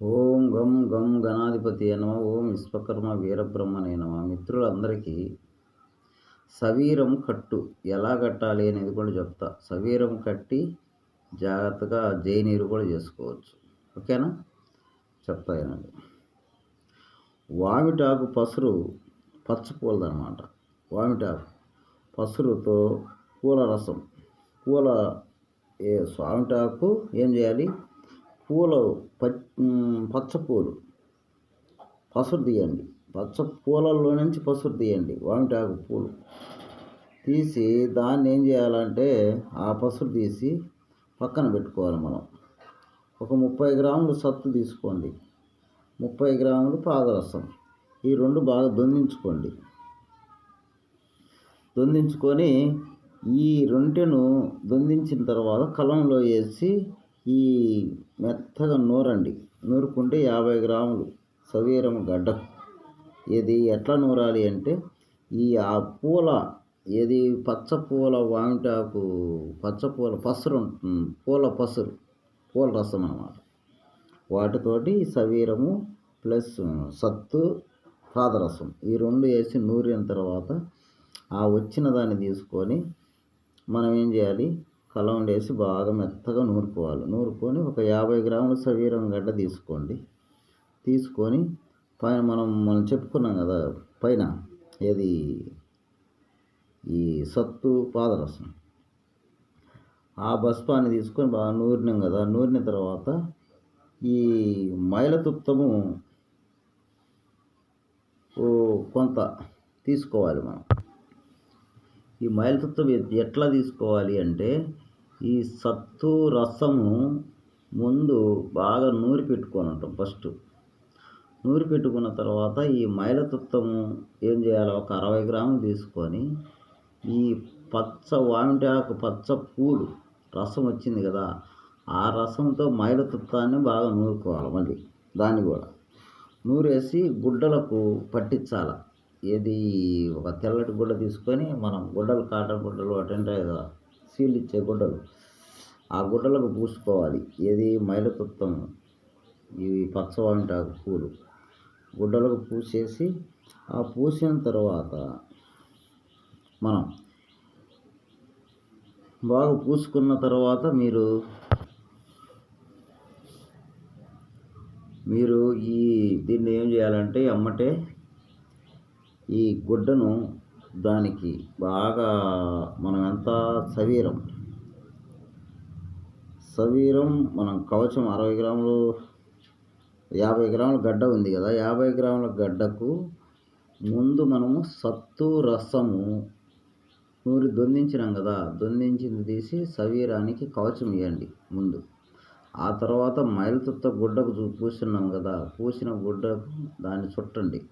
ఓం గం గం గణాధిపతి నమ. ఓం విశ్వకర్మ వీరబ్రహ్మనే నమ. మిత్రులందరికీ సవీరం కట్టు ఎలా కట్టాలి అనేది కూడా చెప్తా. సవీరం కట్టి జాగ్రత్తగా జైనీరు కూడా చేసుకోవచ్చు. ఓకేనా? చెప్తానండి వామిటాకు పసురు పచ్చపూలదనమాట వామిటాకు పసురుతో పూల రసం. పూల ఏ స్వామిటాకు ఏం చేయాలి? పూలు పచ్చ పూలు పసురు తీయండి. పచ్చ పూలల్లో నుంచి పసురు తీయండి. వామిటాకు పూలు. తీసి దాన్ని ఏం చేయాలంటే ఆ పసురు తీసి పక్కన పెట్టుకోవాలి మనం. ఒక ముప్పై గ్రాములు సత్తు తీసుకోండి. ముప్పై గ్రాములు పాదరసం. ఈ రెండు బాగా దొందించుకోండి. దొందించుకొని ఈ రొంటెను దొందించిన తర్వాత కలంలో వేసి ఈ మెత్తగా నూరండి. నూరుకుంటే యాభై గ్రాములు. సవీరం గడ్డ. ఇది ఎట్లా నూరాలి అంటే ఈ ఆ పూల ఏది పచ్చ పూల వామిటాకు పచ్చ పూల పసరు పూల పసరు పూల రసం అన్నమాట. వాటితోటి సవీరము ప్లస్ సత్తు పాదరసం. ఈ రెండు వేసి నూరిన తర్వాత ఆ వచ్చిన దాన్ని తీసుకొని మనం ఏం చేయాలి? కలం వేసి బాగా మెత్తగా నూరుకోవాలి. నూరుకొని ఒక యాభై గ్రాముల సవీరం గడ్డ తీసుకోండి. తీసుకొని పైన మనం మనం చెప్పుకున్నాం కదా పైన ఏది? ఈ సత్తు పాదరసం. ఆ బస్పాన్ని తీసుకొని బాగా నూరినాం కదా నూరిన తర్వాత ఈ మైలతుత్తము కొంత తీసుకోవాలి మనం. ఈ మైలతుత్వం ఎట్లా తీసుకోవాలి అంటే ఈ సత్తు రసము ముందు బాగా నూరి పెట్టుకొని ఉంటాం ఫస్ట్. నూరి పెట్టుకున్న తర్వాత ఈ మైలతుత్తము ఏం చేయాలి? ఒక అరవై గ్రాములు తీసుకొని ఈ పచ్చ వామిటాకు పచ్చ పూలు రసం వచ్చింది కదా ఆ రసంతో మైలతుత్తాన్ని బాగా నూరుకోవాలి మళ్ళీ దాన్ని కూడా. నూరేసి గుడ్డలకు పట్టించాలి. ఏది? ఒక తెల్లటి గుడ్డ తీసుకొని మనం గుడ్డలు కాటన్ గుడ్డలు అటెండ్ కదా సీల్ ఇచ్చే గుడ్డలు. ఆ గుడ్డలకు పూసుకోవాలి. ఏది? మైలతత్వం ఇవి పచ్చవాంటాకు పూలు. గుడ్డలకు పూసేసి ఆ పూసిన తర్వాత మనం బాగా పూసుకున్న తర్వాత మీరు మీరు ఈ దీన్ని ఏం చేయాలంటే అమ్మటే ఈ గుడ్డను దానికి బాగా మనం ఎంత సవీరం? సవీరం మనం కవచం అరవై గ్రాములు యాభై గ్రాముల గడ్డ ఉంది కదా యాభై గ్రాముల గడ్డకు ముందు మనము సత్తు రసము నూరి దొందించినాం కదా దొందించింది తీసి సవీరానికి కవచం ఇవ్వండి ముందు. ఆ తర్వాత మైలుతుత్త గుడ్డకు పూసినాం కదా పూసిన గుడ్డకు దాన్ని చుట్టండి.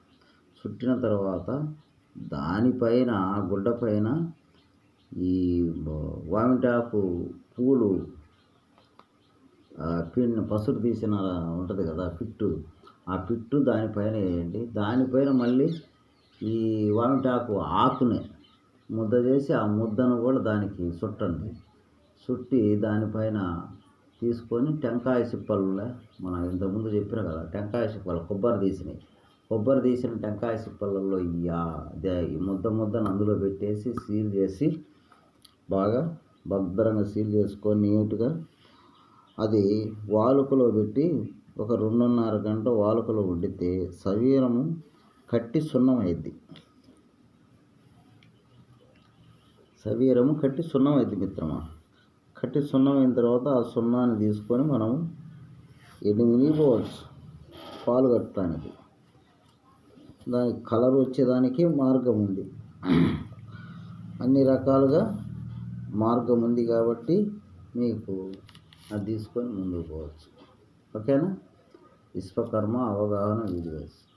చుట్టిన తర్వాత దానిపైన ఆ గుడ్డ ఈ వామిటాకు పూలు పిన్ పసురు తీసిన ఉంటుంది కదా పిట్టు. ఆ పిట్టు దానిపైన వేయండి. దానిపైన మళ్ళీ ఈ వామిటాకు ఆకుని ముద్ద చేసి ఆ ముద్దను కూడా దానికి చుట్టండి. చుట్టి దానిపైన తీసుకొని టెంకాయ సిప్పలు మనం ఇంతకుముందు చెప్పిన కదా టెంకాయ సిప్పలు కొబ్బరి తీసినాయి కొబ్బరి తీసిన టెంకాయ సిప్పలలో ఈ ముద్ద ముద్దను అందులో పెట్టేసి సీల్ చేసి బాగా భద్రంగా సీల్ చేసుకొని నీట్గా అది వాలుకలో పెట్టి ఒక రెండున్నర గంట వాలుకలో వండితే సవీరము కట్టి సున్నం అయింది సవీరము కట్టి సున్నం అయింది మిత్రమా? కట్టి సున్నం అయిన తర్వాత ఆ సున్నాన్ని తీసుకొని మనం ఎనిమిది పోవచ్చు పాలు కట్టడానికి దానికి కలర్ వచ్చేదానికి మార్గం ఉంది. అన్ని రకాలుగా మార్గం ఉంది కాబట్టి మీకు అది తీసుకొని ముందుకు పోవచ్చు. ఓకేనా? విశ్వకర్మ అవగాహన వీడియోస్.